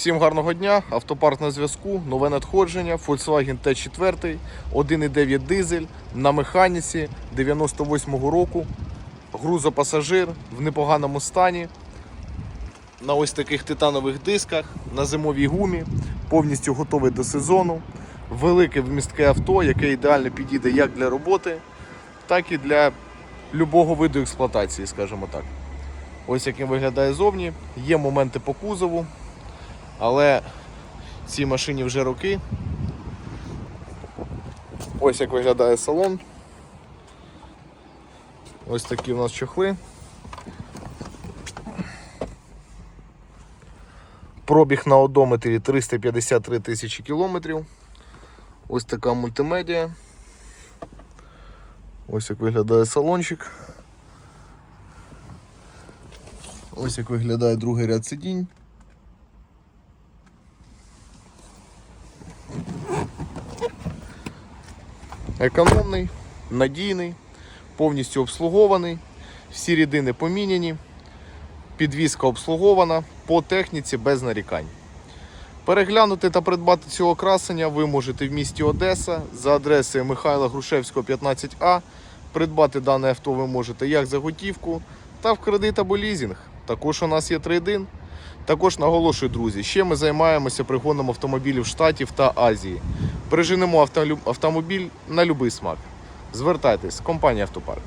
Всім гарного дня. Автопарк на зв'язку. Нове надходження. Volkswagen T4, 1,9 дизель на механіці 98-го року. Грузопасажир в непоганому стані. На ось таких титанових дисках, на зимовій гумі, повністю готовий до сезону. Велике вмістке авто, яке ідеально підійде як для роботи, так і для любого виду експлуатації, скажімо так. Ось як він виглядає зовні. Є моменти по кузову, але цій машині вже роки. Ось як виглядає салон. Ось такі у нас чохли. Пробіг на одометрі 353 тисячі кілометрів. Ось така мультимедіа. Ось як виглядає салончик. Ось як виглядає другий ряд сидінь. Економний, надійний, повністю обслугований, всі рідини поміняні, підвізка обслугована по техніці без нарікань. Переглянути та придбати цього красення ви можете в місті Одеса за адресою Михайла Грушевського, 15А. Придбати дане авто ви можете як за готівку, та в кредит або лізінг. Також у нас є трейдин. Також наголошую, друзі, ще ми займаємося пригоном автомобілів Штатів та Азії. Приженемо автомобіль на будь-який смак. Звертайтесь, компанія Автопарк.